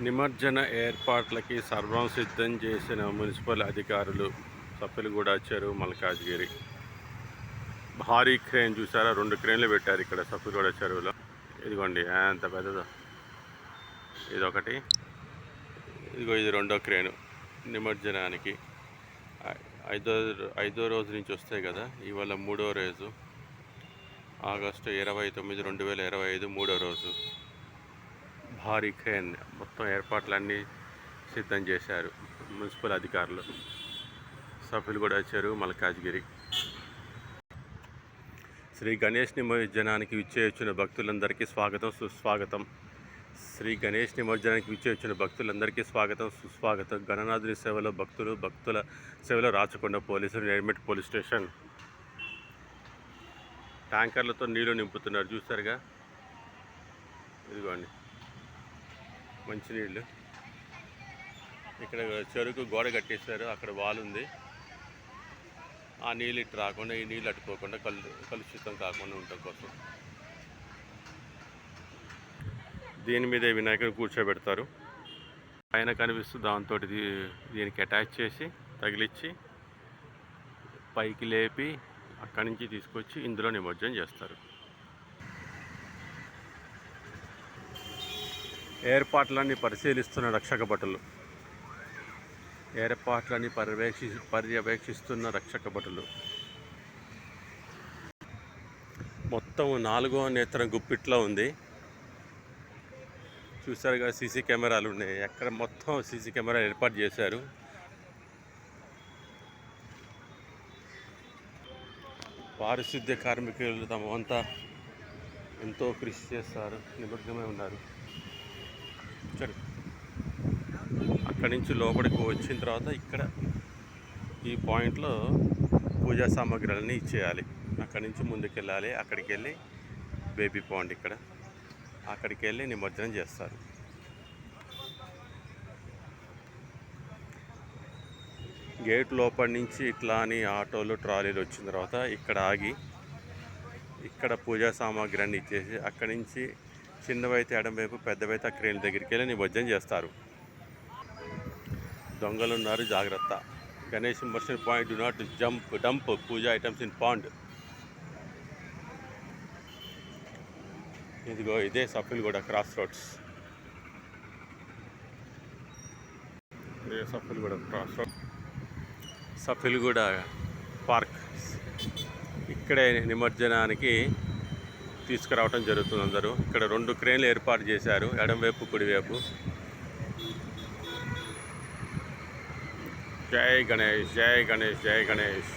నిమజ్జన ఏర్పాట్లకి సర్వం సిద్ధం చేసిన మున్సిపల్ అధికారులు సప్పిలగూడ చెరువు మల్కాజ్గిరి. భారీ క్రేన్ చూసారా? రెండు క్రేన్లు పెట్టారు ఇక్కడ సప్పిలగూడ చెరువులో. ఇదిగోండి ఎంత పెద్దదో. ఇదొకటి. ఇదిగో ఇది రెండో క్రేను నిమజ్జనానికి. ఐదో ఐదో రోజు నుంచి వస్తాయి కదా ఇవాళ మూడో రోజు. ఆగస్టు ఇరవై తొమ్మిది రెండు వేల ఇరవై ఐదు మూడో రోజు. భారీ క్రేన్ మొత్తం ఏర్పాట్లన్నీ సిద్ధం చేశారు మున్సిపల్ అధికారులు. సభ్యులు కూడా వచ్చారు మల్కాజ్గిరి. శ్రీ గణేష్ నిమజ్జనానికి విచ్చేయొచ్చిన భక్తులందరికీ స్వాగతం సుస్వాగతం. శ్రీ గణేష్ నిమజ్జనానికి విచ్చేయొచ్చిన భక్తులందరికీ స్వాగతం సుస్వాగతం. గణనాథుని సేవలో భక్తులు భక్తుల సేవలో రాచకొండ పోలీసులు నేర్మెట్ పోలీస్ స్టేషన్. ట్యాంకర్లతో నీళ్ళు నింపుతున్నారు చూసారుగా ఇదిగోండి. మంచినీళ్ళు. ఇక్కడ చెరుకు గోడ కట్టేశారు. అక్కడ వాల్ ఉంది. ఆ నీళ్ళు ఇటు రాకుండా ఈ నీళ్ళు అట్టుకోకుండా కలు కలుషితం కాకుండా ఉండటం కోసం. దీని మీద వినాయకుడు కూర్చోబెడతారు. పైన కనిపిస్తూ దాంతో దీనికి అటాచ్ చేసి తగిలిచ్చి పైకి లేపి అక్కడి నుంచి తీసుకొచ్చి ఇందులో నిమజ్జనం చేస్తారు. ఏర్పాట్లన్నీ పరిశీలిస్తున్న రక్షక భటులు. ఏర్పాట్లని పర్యవేక్షి పర్యవేక్షిస్తున్న రక్షక భటులు. మొత్తం నాలుగో నేత్రం గుప్పిట్లో ఉంది. చూసారుగా సీసీ కెమెరాలు ఉన్నాయి. ఎక్కడ మొత్తం సీసీ కెమెరా ఏర్పాటు చేశారు. పారిశుద్ధ్య కార్మికులు తమ వంతా ఎంతో కృషి చేస్తారు. నిమగ్నమై ఉన్నారు. సరే. అక్కడి నుంచి లోపలికి వచ్చిన తర్వాత ఇక్కడ ఈ పాయింట్లో పూజా సామాగ్రిలన్నీ ఇచ్చేయాలి. అక్కడి నుంచి ముందుకెళ్ళాలి. అక్కడికి వెళ్ళి బేబీ పాయింట్ ఇక్కడ. అక్కడికి వెళ్ళి నిమజ్జనం చేస్తారు. గేట్ లోపల నుంచి ఇట్లా అని ఆటోలు ట్రాలీలు వచ్చిన తర్వాత ఇక్కడ ఆగి ఇక్కడ పూజా సామాగ్రి అన్ని ఇచ్చేసి అక్కడి నుంచి చిన్నవైతే ఎడం వైపు పెద్దవైతే ఆ క్రేన్ దగ్గరికి వెళ్ళి నిమజ్జనం చేస్తారు. దొంగలు ఉన్నారు జాగ్రత్త. Ganesh immersion point do not jump dump puja items in pond ఇదిగో ఇదే సఫిల్గూడ క్రాస్ రోడ్స్ ఇదే Safilguda cross road Safilguda park ఇక్కడే నిమజ్జనానికి తీసుకురావటం జరుగుతుంది అందరూ. ఇక్కడ రెండు క్రేన్లు ఏర్పాటు చేశారు ఎడంవైపు కుడివైపు జై గణేష్ జై గణేష్ జై గణేష్.